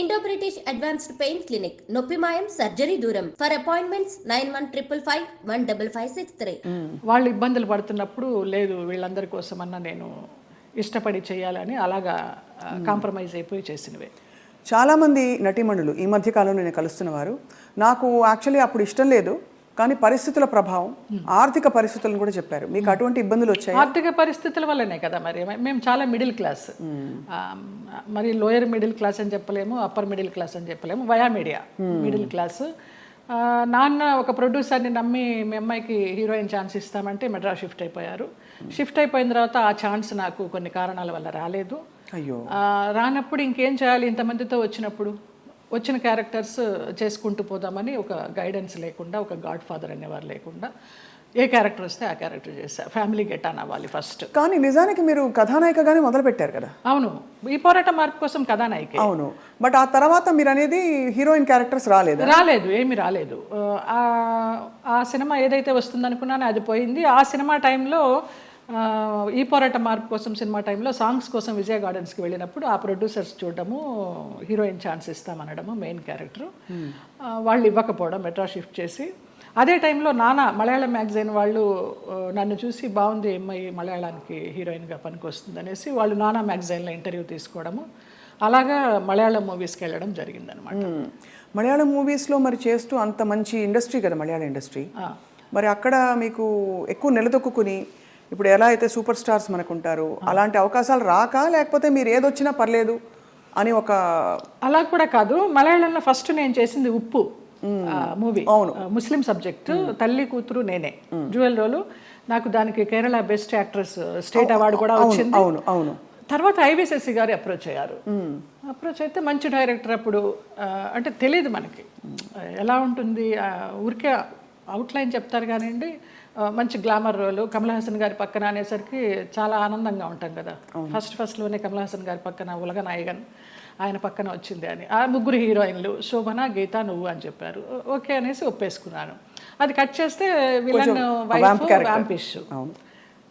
Indo British advanced pain clinic నొప్పి మాయం surgery దూరం. For appointments nine one triple five one double five six three వాళ్ళు ఇబ్బందులు పడుతున్నప్పుడు లేదు వీళ్ళందరి కోసమన్నా నేను ఇష్టపడి చేయాలని అలాగా కాంప్రమైజ్ అయిపోయి చేసినవే. చాలామంది నటీమణులు ఈ మధ్య కాలంలో నేను కలుస్తున్న వారు నాకు యాక్చువల్లీ అప్పుడు ఇష్టం లేదు. కానీ పరిస్థితుల ప్రభావం ఆర్థిక పరిస్థితులను కూడా చెప్పారు. మీకు అటువంటి ఇబ్బందులు వచ్చాయి? ఆర్థిక పరిస్థితుల వల్లనే కదా మరి. మేము చాలా మిడిల్ క్లాస్ మరి లోయర్ మిడిల్ క్లాస్ అని చెప్పలేము అప్పర్ మిడిల్ క్లాస్ అని చెప్పలేము. వయా మీడియా మిడిల్ క్లాస్ నాన్న ఒక ప్రొడ్యూసర్ని నమ్మి మీ అమ్మాయికి హీరోయిన్ ఛాన్స్ ఇస్తామంటే మెడ్రాస్ షిఫ్ట్ అయిపోయారు. షిఫ్ట్ అయిపోయిన తర్వాత ఆ ఛాన్స్ నాకు కొన్ని కారణాల వల్ల రాలేదు. అయ్యో. రానప్పుడు ఇంకేం చేయాలి ఇంతమందితో వచ్చినప్పుడు? వచ్చిన క్యారెక్టర్స్ చేసుకుంటూ పోదామని ఒక గైడెన్స్ లేకుండా ఒక గాడ్ ఫాదర్ అనేవారు లేకుండా ఏ క్యారెక్టర్ వస్తే ఆ క్యారెక్టర్ చేశా. ఫ్యామిలీ గెట్ ఆన్ అవ్వాలి ఫస్ట్. కానీ నిజానికి మీరు కథానాయికగానే మొదలు పెట్టారు కదా? అవును. ఈ పోరాట మార్పు కోసం కథానాయికే. అవును. బట్ ఆ తర్వాత మీరు అనేది హీరోయిన్ క్యారెక్టర్స్ రాలేదు? రాలేదు. ఏమీ రాలేదు. ఆ, సినిమా ఏదైతే వస్తుందనుకున్నానో అది పోయింది. ఆ సినిమా టైంలో ఈ పోరాట మార్పు కోసం సినిమా టైంలో సాంగ్స్ కోసం విజయ గార్డెన్స్కి వెళ్ళినప్పుడు ఆ ప్రొడ్యూసర్స్ చూడడము హీరోయిన్ ఛాన్స్ ఇస్తామనడము మెయిన్ క్యారెక్టర్. వాళ్ళు ఇవ్వకపోవడం మెట్రా షిఫ్ట్ చేసి. అదే టైంలో నానా మలయాళం మ్యాగజైన్ వాళ్ళు నన్ను చూసి బాగుంది అమ్మాయి మలయాళానికి హీరోయిన్గా పనికి వస్తుంది అనేసి వాళ్ళు నానా మ్యాగజైన్లో ఇంటర్వ్యూ తీసుకోవడము అలాగా మలయాళం మూవీస్కి వెళ్ళడం జరిగిందనమాట. మలయాళం మూవీస్లో మరి చేస్తూ అంత మంచి ఇండస్ట్రీ కదా మలయాళం ఇండస్ట్రీ. మరి అక్కడ మీకు ఎక్కువ నిలదొక్కుని ఇప్పుడు ఎలా అయితే సూపర్ స్టార్స్ మనకు ఉంటారు అలాంటి అవకాశాలు రాక లేకపోతే మీరు ఏదొచ్చినా పర్లేదు అని ఒక అలా కూడా కాదు. మలయాళంలో ఫస్ట్ నేను చేసింది ఉప్పు మూవీ. ముస్లిం సబ్జెక్ట్ తల్లి కూతురు నేనే. Jewel role. నాకు దానికి Kerala best actress state award కూడా వచ్చింది. అవును అవును. తర్వాత ఐవిశశి గారు అప్రోచ్ అయ్యారు. అప్రోచ్ అయితే మంచి డైరెక్టర్ అప్పుడు అంటే తెలియదు మనకి. ఎలా ఉంటుంది? ఊరికే అవుట్లైన్ చెప్తారు కానివ్వండి. మంచి గ్లామర్ రోలు. కమల్ హాసన్ గారి పక్కన అనేసరికి చాలా ఆనందంగా ఉంటాం కదా. ఫస్ట్ ఫస్ట్లోనే కమల్ హాసన్ గారి పక్కన ఉలగ నాయగన్ ఆయన పక్కన వచ్చింది అని. ఆ ముగ్గురు హీరోయిన్లు శోభన గీత నువ్వు అని చెప్పారు. ఓకే అనేసి ఒప్పేసుకున్నాను అది కట్ చేస్తే విలన్ వైఫ్ వ్యాంపిష్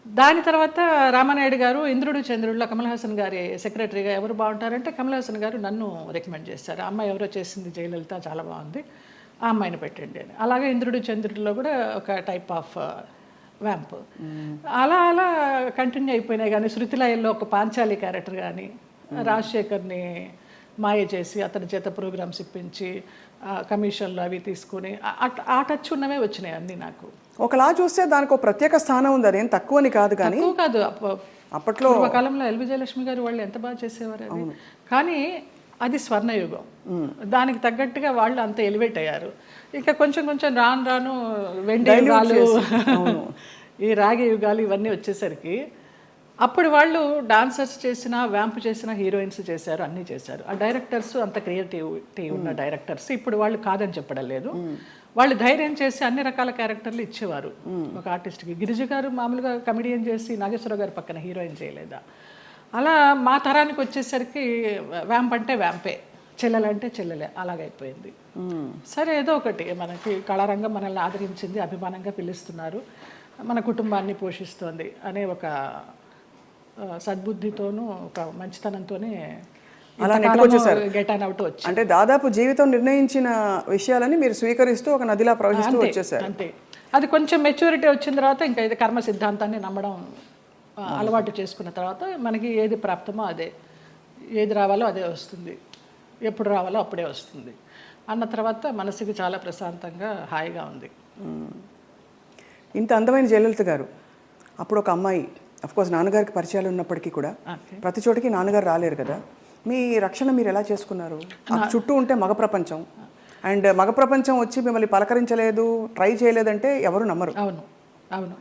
దాని తర్వాత రామానాయుడు గారు ఇంద్రుడు చంద్రుడిలో కమల్ హాసన్ గారి సెక్రటరీగా ఎవరు బాగుంటారంటే కమల్ హాసన్ గారు నన్ను రికమెండ్ చేశారు. అమ్మాయి ఎవరో చేసింది జయలలిత చాలా బాగుంది. ఆ అమ్మాయిని పెట్టండి అని. అలాగే ఇంద్రుడు చంద్రుడిలో కూడా ఒక టైప్ ఆఫ్ వ్యాంప్ అలా అలా కంటిన్యూ అయిపోయినాయి. కానీ శృతిలయల్లో ఒక పాంచాలి క్యారెక్టర్ కానీ రాజశేఖర్ని మాయ చేసి అతని చేత ప్రోగ్రామ్స్ ఇప్పించి కమిషన్లు అవి తీసుకుని ఆ- టచ్ ఉన్నవే వచ్చినాయి అన్నీ నాకు. ఒకలా చూస్తే దానికి ఒక ప్రత్యేక స్థానం ఉంది. అదేం తక్కువని కాదు కానీ కాదు. అప్ప- అప్పట్లో పూర్వకాలంలో ఎల్ విజయలక్ష్మి గారు వాళ్ళు ఎంత బాగా చేసేవారు అది. కానీ అది స్వర్ణయుగం. దానికి తగ్గట్టుగా వాళ్ళు అంత ఎలివేట్ అయ్యారు. ఇక కొంచెం కొంచెం రాను రాను వెండి యుగాలు ఈ రాగి యుగాలు ఇవన్నీ వచ్చేసరికి అప్పుడు వాళ్ళు డాన్సర్స్ చేసిన వ్యాంప్ చేసిన హీరోయిన్స్ చేశారు అన్నీ చేశారు. ఆ డైరెక్టర్స్ అంత క్రియేటివిటీ ఉన్న డైరెక్టర్స్ ఇప్పుడు వాళ్ళు కాదని చెప్పడం లేదు వాళ్ళు ధైర్యం చేసి అన్ని రకాల క్యారెక్టర్లు ఇచ్చేవారు. ఒక ఆర్టిస్ట్కి. గిరిజ గారు మామూలుగా కమెడియన్ చేసి నాగేశ్వర గారి పక్కన హీరోయిన్ చేయలేదా? అలా మా తరానికి వచ్చేసరికి వ్యాంప్ అంటే వ్యాంపే. చెల్లెలంటే చెల్లెలే అలాగైపోయింది. సరే ఏదో ఒకటి మనకి కళారంగం మనల్ని ఆదరించింది అభిమానంగా పిలుస్తున్నారు. మన కుటుంబాన్ని పోషిస్తోంది అనే ఒక సద్బుద్ధితోనూ ఒక మంచితనంతోనే గెట్ అన్ అవుట్ వచ్చి అంటే దాదాపు జీవితం నిర్ణయించిన విషయాలని మీరు స్వీకరిస్తూ ఒక నదిలా ప్రవహిస్తూ వచ్చేసారు. అంతే. అది కొంచెం మెచ్యూరిటీ వచ్చిన తర్వాత ఇంకా ఇది కర్మ సిద్ధాంతాన్ని నమ్మడం అలవాటు చేసుకున్న తర్వాత మనకి ఏది ప్రాప్తమో అదే. ఏది రావాలో అదే వస్తుంది. ఎప్పుడు రావాలో అప్పుడే వస్తుంది. అన్న తర్వాత మనసుకి చాలా ప్రశాంతంగా హాయిగా ఉంది. ఇంత అందమైన జయలలిత గారు. అప్పుడు ఒక అమ్మాయి కోర్స్ నాన్నగారికి పరిచయాలు ఉన్నప్పటికీ కూడా ప్రతి చోటికి నాన్నగారు రాలేరు కదా. మీ రక్షణ మీరు ఎలా చేసుకున్నారు? చుట్టూ ఉంటే మగ ప్రపంచం. అండ్ మగ ప్రపంచం వచ్చి మిమ్మల్ని పలకరించలేదు ట్రై చేయలేదంటే ఎవరు నమ్మరు. అవును.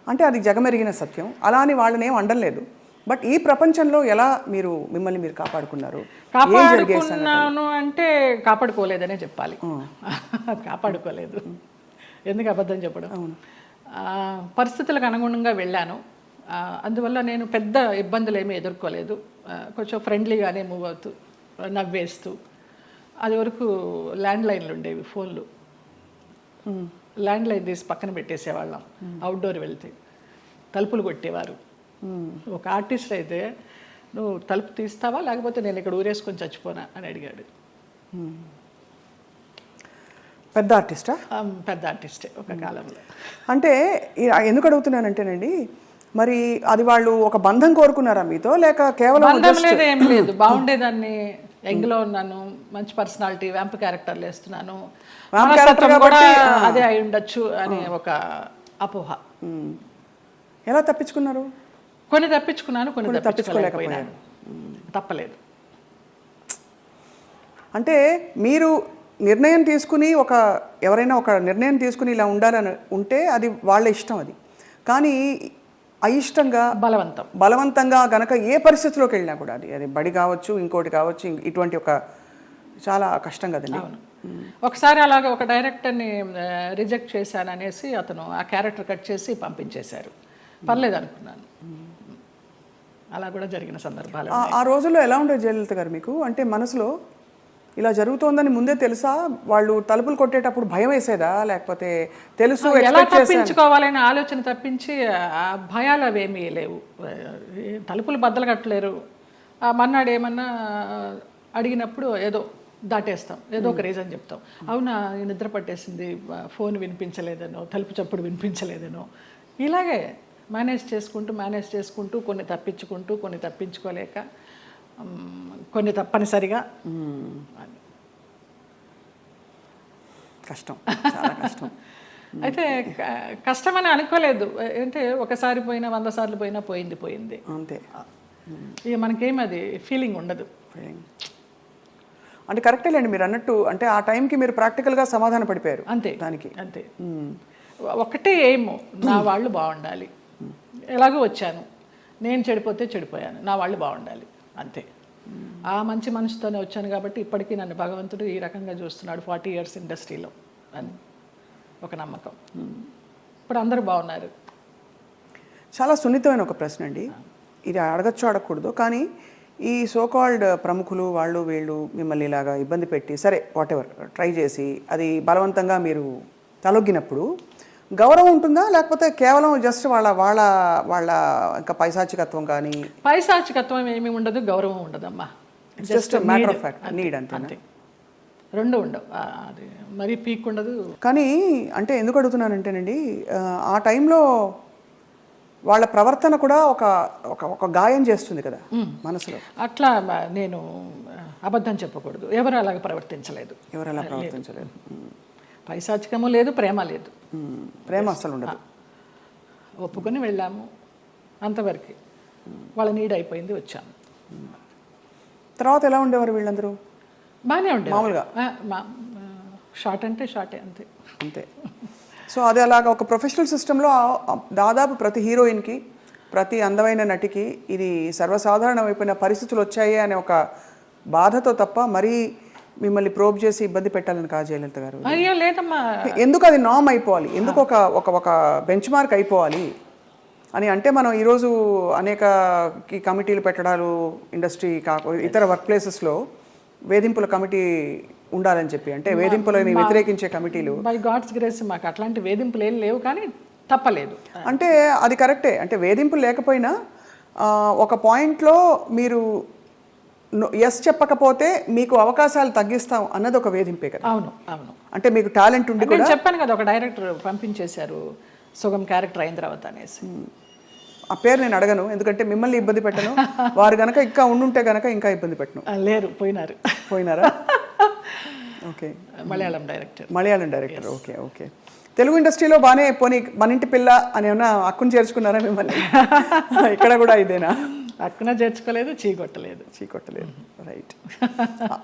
అంటే అది జగమెరిగిన సత్యం. అలా అని వాళ్ళని ఏం అండలేదు. బట్ ఈ ప్రపంచంలో ఎలా మీరు మిమ్మల్ని మీరు కాపాడుకున్నారు? కాపాడుకున్నాను అంటే కాపాడుకోలేదనే చెప్పాలి. కాపాడుకోలేదు. ఎందుకు అబద్ధం చెప్పడం? ఆ, పరిస్థితులకు అనుగుణంగా వెళ్ళాను. అందువల్ల నేను పెద్ద ఇబ్బందులు ఏమీ ఎదుర్కోలేదు కొంచెం ఫ్రెండ్లీగానే మూవ్ అవుతూ నవ్వేస్తూ అది వరకు ల్యాండ్ లైన్లు ఉండేవి ఫోన్లు. ల్యాండ్ లైన్ తీసి పక్కన పెట్టేసేవాళ్ళం. అవుట్డోర్ వెళ్తే. తలుపులు కొట్టేవారు. ఒక ఆర్టిస్ట్ అయితే నువ్వు తలుపు తీస్తావా? లేకపోతే నేను ఇక్కడ ఊరేసుకొని చచ్చిపోనా? అని అడిగాడు. పెద్ద ఆర్టిస్టా? పెద్ద ఆర్టిస్టే ఒక కాలంలో. అంటే ఎందుకు అడుగుతున్నానంటేనండి మరి అది వాళ్ళు ఒక బంధం కోరుకున్నారా మీతో? లేక కేవలం బంధం లేదు ఏం లేదు. బాగుండేదాన్ని. యంగ్లో ఉన్నాను. మంచి పర్సనాలిటీ వ్యాంప్ క్యారెక్టర్లు వేస్తున్నాను. అదే అయి ఉండొచ్చు అనే ఒక అపోహ. ఎలా తప్పించుకున్నారు? కొన్ని తప్పించుకున్నాను కొన్ని తప్పించుకోలేకపోయినాను తప్పలేదు. అంటే మీరు నిర్ణయం తీసుకుని ఒక ఎవరైనా ఒక నిర్ణయం తీసుకుని ఇలా ఉండాలని ఉంటే అది వాళ్ళ ఇష్టం అది. కానీ అయిష్టంగా బలవంతం. బలవంతంగా గనక ఏ పరిస్థితిలోకి వెళ్ళినా కూడా అది అది బడి కావచ్చు ఇంకోటి కావచ్చు ఇటువంటి ఒక చాలా కష్టం కదండి. ఒకసారి అలాగ ఒక డైరెక్టర్ని రిజెక్ట్ చేశాను అనేసి అతను ఆ క్యారెక్టర్ కట్ చేసి పంపించేశారు. పర్లేదు అనుకున్నాను. అలా కూడా జరిగిన సందర్భాలు ఆ- రోజుల్లో ఎలా ఉండేది జయలలిత గారు మీకు? అంటే మనసులో ఇలా జరుగుతోందని ముందే తెలుసా? వాళ్ళు తలుపులు కొట్టేటప్పుడు భయం వేసేదా? లేకపోతే తెలుసు ఎలా తప్పించుకోవాలనే ఆలోచన తప్పించి ఆ భయాలు అవేమీ లేవు. తలుపులు బద్దలు కట్టలేరు. ఆ మన్నాడు ఏమన్నా అడిగినప్పుడు ఏదో దాటేస్తాం. ఏదో ఒక రీజన్ చెప్తాం. అవునా నిద్ర పట్టేసింది ఫోన్ వినిపించలేదనో తలుపు చప్పుడు వినిపించలేదనో. ఇలాగే మేనేజ్ చేసుకుంటూ మేనేజ్ చేసుకుంటూ కొన్ని తప్పించుకుంటూ కొన్ని తప్పించుకోలేక కొన్ని తప్పనిసరిగా కష్టం చాలా కష్టం. అయితే క- కష్టమని అనుకోలేదు. అంటే ఒకసారి పోయినా వంద సార్లు పోయినా పోయింది పోయింది. అంతే. ఇక మనకేం అది? ఫీలింగ్ ఉండదు. ఫీలింగ్ అంటే కరెక్టేలేండి మీరు అన్నట్టు అంటే ఆ టైంకి మీరు ప్రాక్టికల్గా సమాధాన పడిపోయారు అంతే దానికి. అంతే. ఒకటే ఏమో నా వాళ్ళు బాగుండాలి. ఎలాగో వచ్చాను. నేను చెడిపోతే చెడిపోయాను. నా వాళ్ళు బాగుండాలి. అంతే. ఆ మంచి మనసుతోనే వచ్చాను కాబట్టి ఇప్పటికీ నన్ను భగవంతుడు ఈ రకంగా చూస్తున్నాడు ఫార్టీ ఇయర్స్ ఇండస్ట్రీలో. అని ఒక నమ్మకం. ఇప్పుడు అందరూ బాగున్నారు. చాలా సున్నితమైన ఒక ప్రశ్న అండి. ఇది అడగచ్చు అడగకూడదు. కానీ ఈ సోకాల్డ్ ప్రముఖులు వాళ్ళు వీళ్ళు మిమ్మల్ని ఇలాగా ఇబ్బంది పెట్టి సరే వాట్ ఎవర్ ట్రై చేసి అది బలవంతంగా మీరు తలొగ్గినప్పుడు గౌరవం ఉంటుందా? లేకపోతే కేవలం జస్ట్ వాళ్ళ వాళ్ళ వాళ్ళ ఇంకా పైశాచికత్వం కానీ? పైశాచికత్వం ఏమీ ఉండదు గౌరవం ఉండదమ్మా. Just matter of fact need అంతే రెండు ఉండవు. అది మరీ పీక్ ఉండదు. కానీ అంటే ఎందుకు అడుగుతున్నానంటేనండి ఆ టైంలో వాళ్ళ ప్రవర్తన కూడా ఒక ఒక ఒక గాయం చేస్తుంది కదా మనసులో. అట్లా నేను అబద్ధం చెప్పకూడదు. ఎవరు అలాగ ప్రవర్తించలేదు. ఎవరు అలా ప్రవర్తించలేదు. పైశాచికము లేదు ప్రేమ లేదు. ప్రేమ అస్సలు ఉండదు. ఒప్పుకొని వెళ్ళాము. అంతవరకు. వాళ్ళ నీడ్ అయిపోయింది వచ్చాము. తర్వాత ఎలా ఉండేవారు వీళ్ళందరూ? బాగానే ఉండే మామూలుగా? షార్ట్ అంటే షార్టే అంతే. అంతే. సో అది అలాగ ఒక ప్రొఫెషనల్ సిస్టంలో దాదాపు ప్రతి హీరోయిన్కి ప్రతి అందమైన నటికి ఇది సర్వసాధారణమైపోయిన పరిస్థితులు వచ్చాయి అనే ఒక బాధతో తప్ప మరీ మిమ్మల్ని ప్రోబ్ చేసి ఇబ్బంది పెట్టాలని కాదు జయలలిత గారు. అయ్యో లేదమ్మా. ఎందుకు అది నామ్ అయిపోవాలి? ఎందుకు ఒక ఒక ఒక బెంచ్ మార్క్ అయిపోవాలి? అని అంటే మనం ఈరోజు అనేక కి కమిటీలు పెట్టడాలు ఇండస్ట్రీ కాకు ఇతర వర్క్ ప్లేసెస్లో వేధింపుల కమిటీ ఉండాలని చెప్పి. అంటే వేధింపులని వ్యతిరేకించే కమిటీలు. బై గాడ్స్ గ్రేస్ మాకు అట్లాంటి వేధింపులు ఏం లేవు కానీ తప్పలేదు. అంటే అది కరెక్టే. అంటే వేధింపులు లేకపోయినా ఒక పాయింట్లో మీరు ఎస్ చెప్పకపోతే మీకు అవకాశాలు తగ్గిస్తాం అన్నది ఒక వేధింపే కదా. అవును అవును. అంటే మీకు టాలెంట్ ఉండి నేను చెప్పాను కదా ఒక డైరెక్టర్ పంపించేశారు సుగం క్యారెక్టర్ అయిన తర్వాత అనేసి. ఆ పేరు నేను అడగను ఎందుకంటే మిమ్మల్ని ఇబ్బంది పెట్టను. వారు గనక ఇంకా ఉండుంటే గనక ఇంకా ఇబ్బంది పెట్టను. లేరు పోయినారు. పోయినారా? Okay Malayalam director Malayalam director okay okay Telugu ఇండస్ట్రీలో బాగానే పోనీ మన ఇంటి పిల్ల అని ఏమన్నా అక్కును చేర్చుకున్నారా మిమ్మల్ని? ఇక్కడ కూడా ఇదేనా? అక్కున చేర్చుకోలేదు చీకొట్టలేదు. చీకొట్టలేదు. రైట్